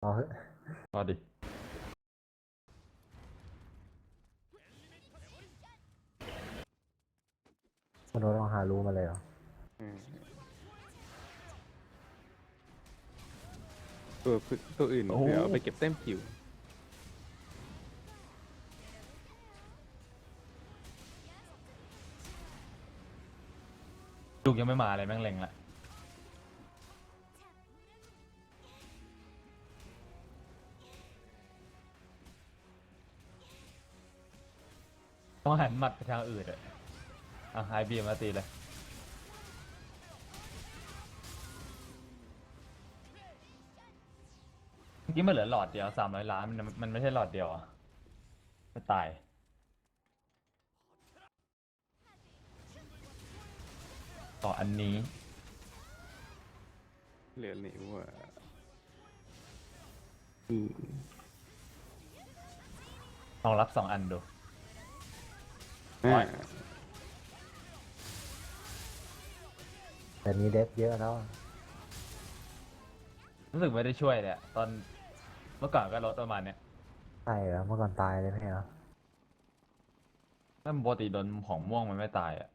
เอาเถอะเอาดิคุณโดนลองหารู้มาเลยเหรออืมตัวพึ่งตัวอื่นเดี๋ยวเอาไปเก็บแต้มคิว ลูกยังไม่มาเลยแม่งเล็งละ ต้องหันหมัดไปทางอื่นอะอะไฮบีมาตีเลย เมื่อกี้มันเหลือหลอดเดียวสามร้อยล้านมันมันไม่ใช่หลอดเดียวอะไม่ตาย ต่ออันนี้ เหลือนี่ว่าอืมลองรับสองอันดู อ่าแต่นี้เด็บเยอะแล้วรู้สึกไม่ได้ช่วยเลยอะตอนเมื่อก่อนก็ลดประมาณเนี้ยใช่แล้วเมื่อก่อนตายเลยไหมเหรอถ้าปกติโดนของม่วงมันไม่ตายอะ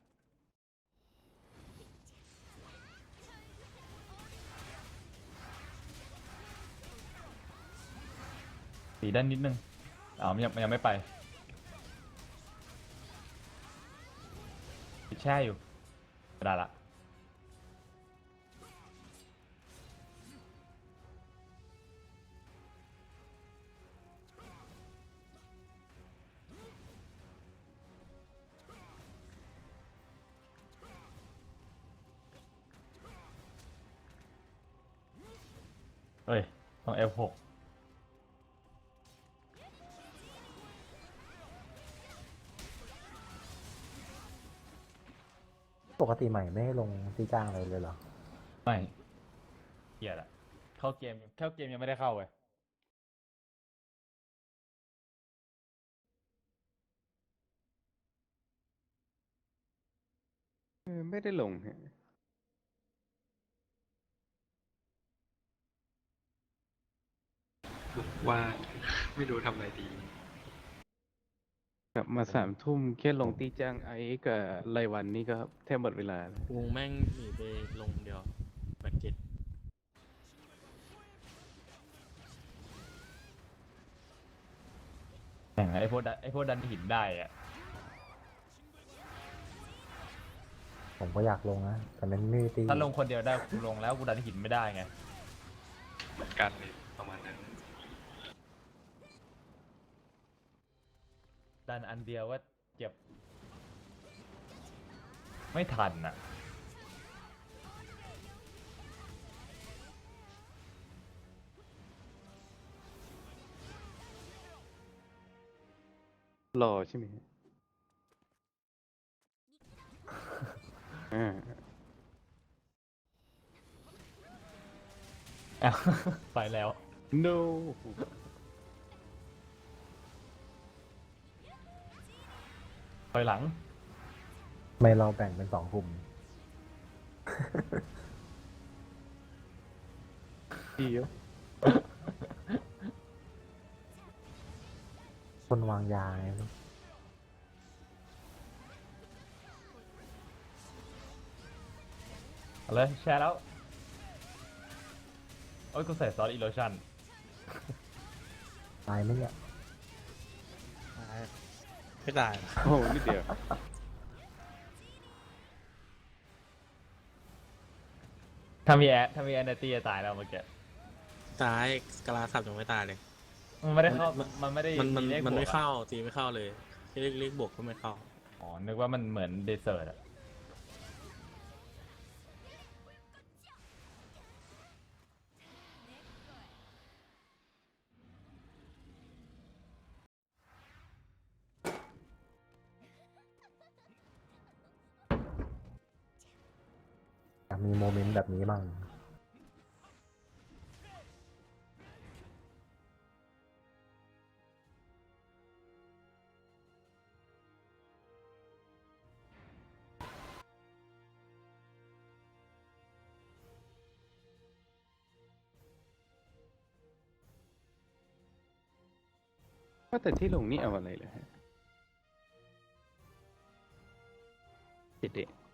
สีด้านนิดนึงอ๋อมันยังมันยังไม่ไป ติดแช่อยู่ได้ละ กติใหม่ไม่ให้ลงที่จ้างเลยเลยเหรอ ไม่เกลียดอะเข้าเกมเข้าเกมยังไม่ได้เข้าเว้ยเออไม่ได้ลงฮะว่า ไม่รู้ทำอะไรดี กลับมาสามทุ่มแค่ลงตีจ้างไอ้กับรายวันนี่ก็แทบหมดเวลาแล้ววงแม่งหนีไปลงเดียวแบกเก็ตแข่งไอ้พวกดันไอ้พวกดันหินได้อะผมก็อยากลงนะแต่มันไม่มีตีถ้าลงคนเดียวได้กูลงแล้วกูดันหินไม่ได้ไง เหมือนกันเลยประมาณนั้น ดันอันเดียวว่าเจ็บ ไม่ทันอะรอใช่ไหมฮะอ่าอ้าวไปแล้ว no ถอยหลังไม่เราแบ่งเป็นสองกลุ่มเดียวคนวางยาไงเอาเลยแชร์แล้ว โอ้ยกูใส่ซอสอีโลชั่นตายไหมเนี่ย ไม่ได้โอ้โหนิดเดียวถ้ามีแอดถ้ามีแอนตี้จะตายแล้วเมื่อกี้ตายกะลาสับยังไม่ตายเลย มันไม่ได้เข้ามัน มันไม่ได้มันมันเลขมันบวกไม่อะเข้าตีไม่เข้าเลยเลขเลขบวกก็ไม่เข้า อ๋อนึกว่ามันเหมือนเดซเซอร์ตอะ บนี้บ้างว่าแต่ที่ลงนี่เอาอะไรเลยฮะเด็ดเ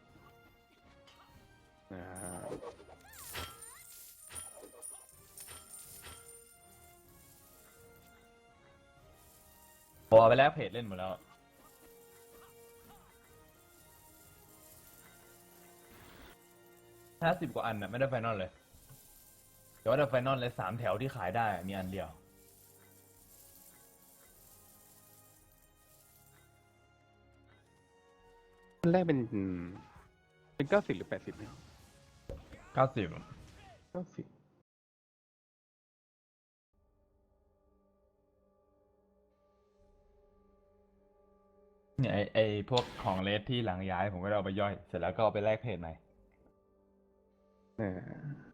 ผมเอาไปแลกเพจเล่นหมดแล้ว ห้าสิบกว่าอันน่ะ ไม่ได้ไฟนอลเลย แต่ว่าได้ไฟนอลเลยสามแถวที่ขายได้อะมีอันเดียว อันแรกเป็นเป็นเก้าสิบหรือแปดสิบเนี่ยเก้าสิบ เก้าสิบ เนี่ยไอไอพวกของเลสที่หลังย้ายผมก็เอาไปย่อย เสร็จแล้วก็เอาไปแลกเพจใหม่อ่า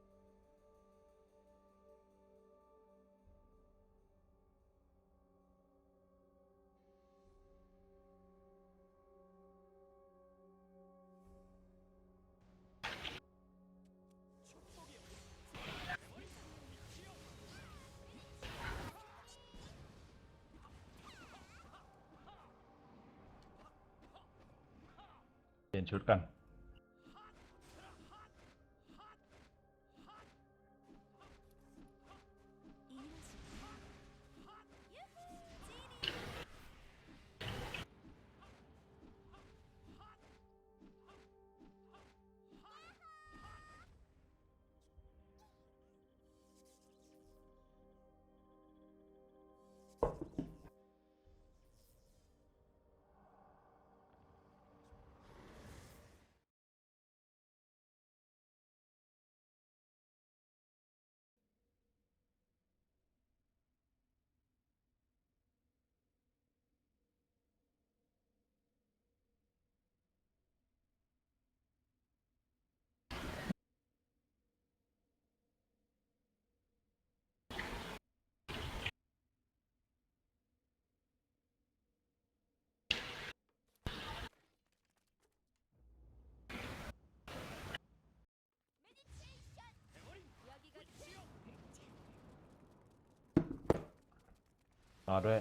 เปลี่ยนชุดกัน รอด้วย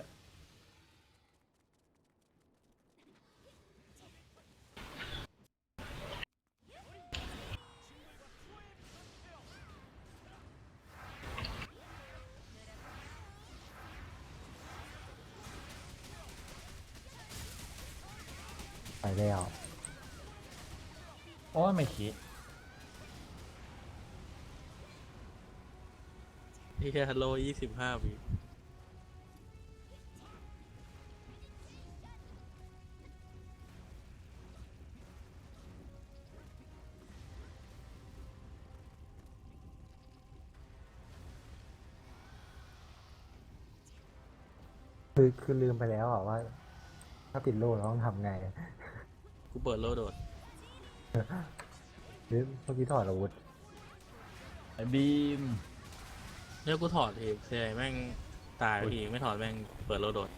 ไปแล้ว โอ้ยไม่คิดที่แค่ฮัลโหลยี่สิบห้าวิ คือคือลืมไปแล้วอะว่า ถ้าติดโล่เราต้องทำไงกูเปิดโลโดดหรือเมื่อกี้ถอดอาวุธไอ้บีมเนี่ยกูถอดเองเสียแม่งตายทีไม่ถอดแม่งเปิดโลโดด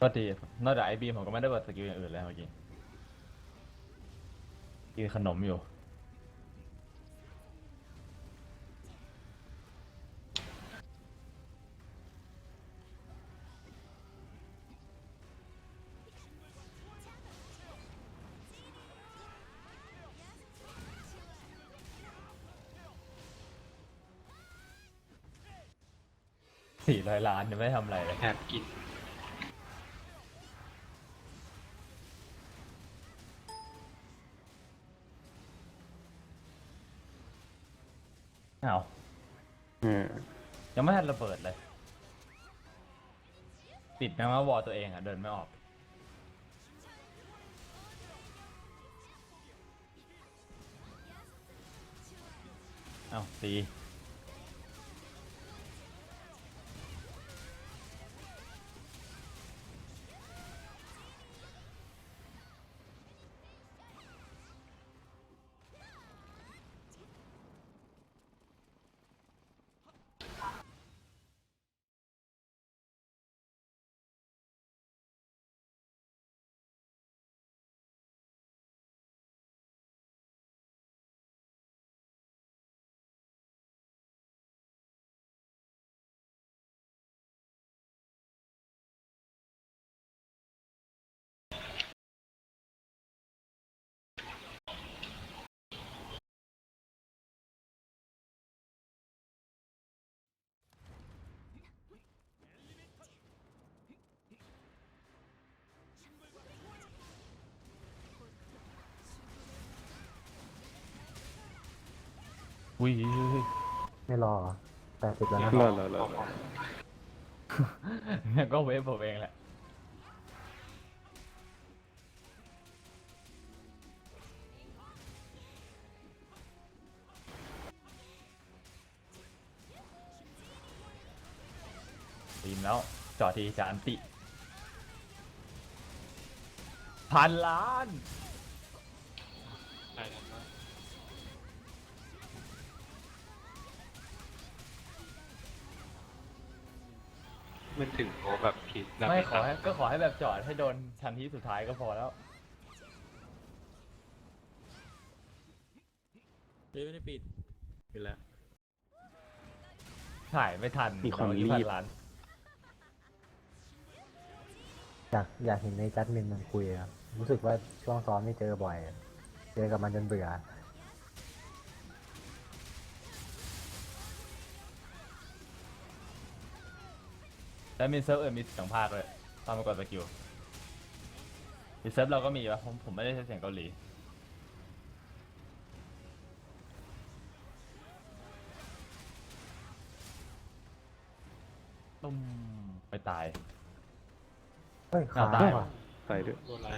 ก็ดีนอกจากไอ้บีมผมก็ไม่ได้เปิดสกิลอย่างอื่นเลยเมื่อกี้กินขนมอยู่ สี่ร้อยล้านยังไม่ได้ทำอะไรเลยแอบกิน อ้าวอ่ายังไม่ทันระเบิดเลย ติดแม้ว่าวอลตัวเองอะเดินไม่ออก เอ้าตี อุ้ยไม่รอแปดสิบแล้วนะรอรอรอรองั้นก็เวฟผมเองแหละทีมแล้วจอดทีจะอันติ พันล้าน มันถึงโอแบบผิดนะไม่ขอให้ก็ขอให้แบบจอดให้โดนทันทีสุดท้ายก็พอแล้ว เฮ้ยไม่ได้ปิดปิดแล้วถ่ายไม่ทันมีความเอรีพันบล้านอยากอยากเห็นในจัดมินมันคุยอะรู้สึกว่าช่วงซ้อมนี่เจอบ่อยอะเจอกับมันจนเบื่อ แล้วมีเซิร์ฟเออมีเสียงภาคเลยตอนมากดสกิลมีเซิร์ฟเราก็มีวะผมผมไม่ได้ใช้เสียงเกาหลีตุ้มไปตาย เฮ้ยขาเอาได้ได้ว่ะว่ะใส่ด้วย โดนอะไร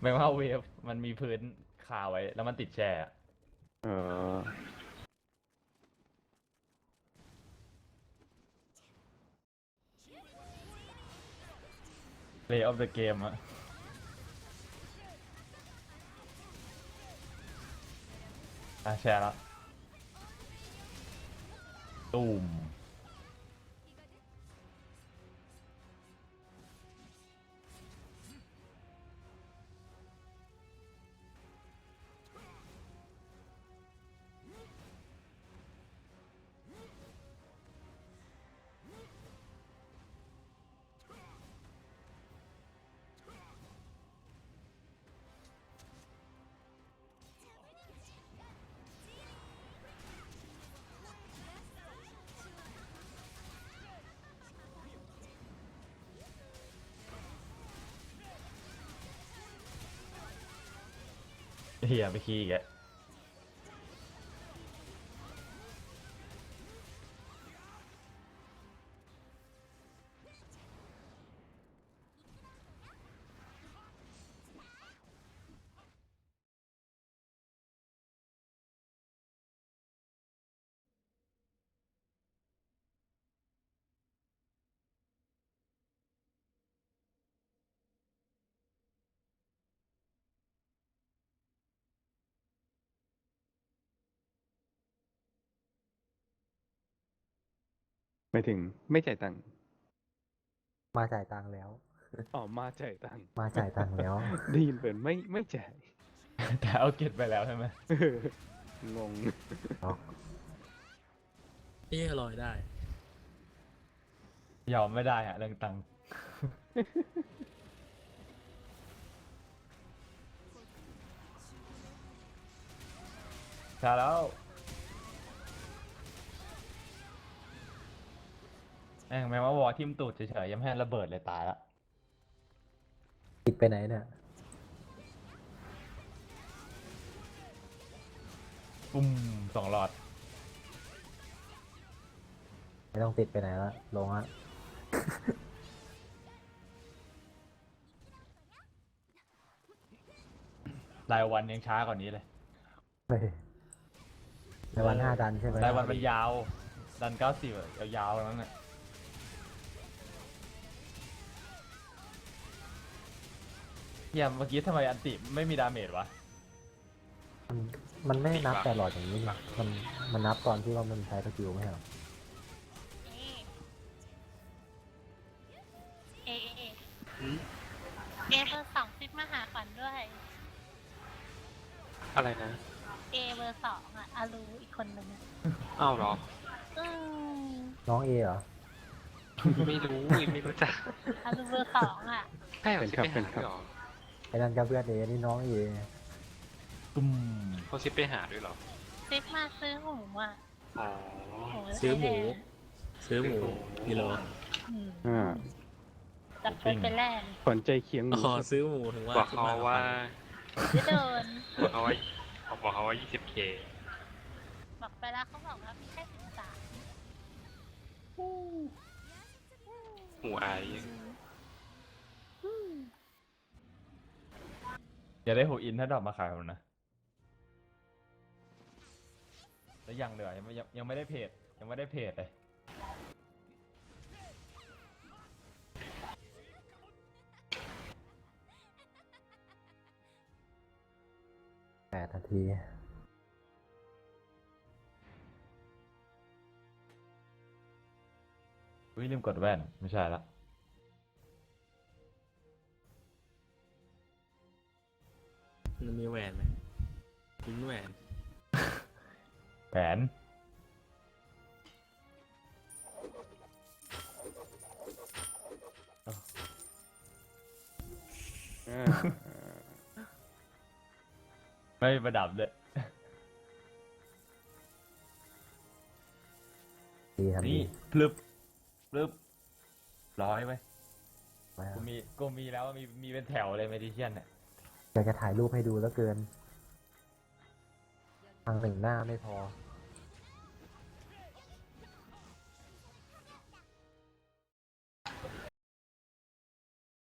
หมายความว่าเวฟมันมีพื้นคาไว้ แล้วมันติดแช่อะเออ เลย์ออฟเดอะเกมอะอะแชร์ละตุ้ม เฮียไปขี้อีกแก ไม่ถึงไม่จ่ายตังค์มาจ่ายตังค์แล้ว อ๋อมาจ่ายตังค์มาจ่ายตังค์แล้ว ได้ยินเป็นไม่ไม่จ่ายแต่เอาเก็ตไปแล้วใช่ไหมเอองงนี่ลอยได้ ยอมไม่ได้อะเรื่องตังค์ชาแล้ว แม่งแม้ว่าวอทิมตูดเฉยๆยังไม่ให้ระเบิดเลยตายละติดไปไหนเนี่ยปุ้มสองหลอดไม่ต้องติดไปไหนละลงอะรายวันยังช้ากว่านี้เลยเฮ้ยในวันห้าดันใช่ไหมรายวันมันยาว ดันเก้าสิบยาวๆแล้วเนี่ย เฮียเมื่อกี้ทำไมอันติไม่มีดาเมจวะ มันมันไม่ได้นับแต่หลอดอย่างนี้นี่มันมันนับตอนที่ว่ามันใช้สกิลไม่ใช่เหรอเอ เอ เอ เอเบอร์สองซิปมาหาขวัญด้วย อะไรนะ เอเบอร์สองอะอารูอีกคนหนึ่งอะอ้าวเหรอ อืมน้องเอเหรอไม่รู้ ไม่รู้จักอารูเบอร์สองอะใช่เหรอเป็นซิปครับไปเป็นหาครัด้วยบเหรอ ไอ้นั่นก็เพื่อนเอนี่น้องเอตุ้มเขาซิปไปหาด้วยเหรอ ซิปมาซื้อหมูอะอ๋อหมู ซื้อหมูไแดงซื้อหมูกิโลอืมอ่าจับไปเป็นแรกขวัญใจเคียงหมูอ๋อครับซื้อหมูถึงว่าบอกเขาว่าไม่โดนบอกเขาว่าบอกบอกเขาว่า 20k บอกไปแล้วเขาบอกว่ามีแค่สิบสามหูอา อย่าได้หูอินถ้าดอกมาขายผมนะแล้วยังเดี๋ยวายังไม่ยังยังไม่ได้เพจยังไม่ได้เพจเลยแปดนาทีอุ้ยลืมกดแว่นไม่ใช่ละ มันมีแหวนไหมทิ้งแหวนแผนอ่าไม่มีประดับด้วยดีทำดีนี่พลึบพลึบร้อยไว้ยไว้คกูรับมีกูมีแล้วมีมีเป็นแถวเลยเมดิเชียนเนี่ย อยากจะถ่ายรูปให้ดูแล้วเกินทางหนึ่งหน้าไม่พอ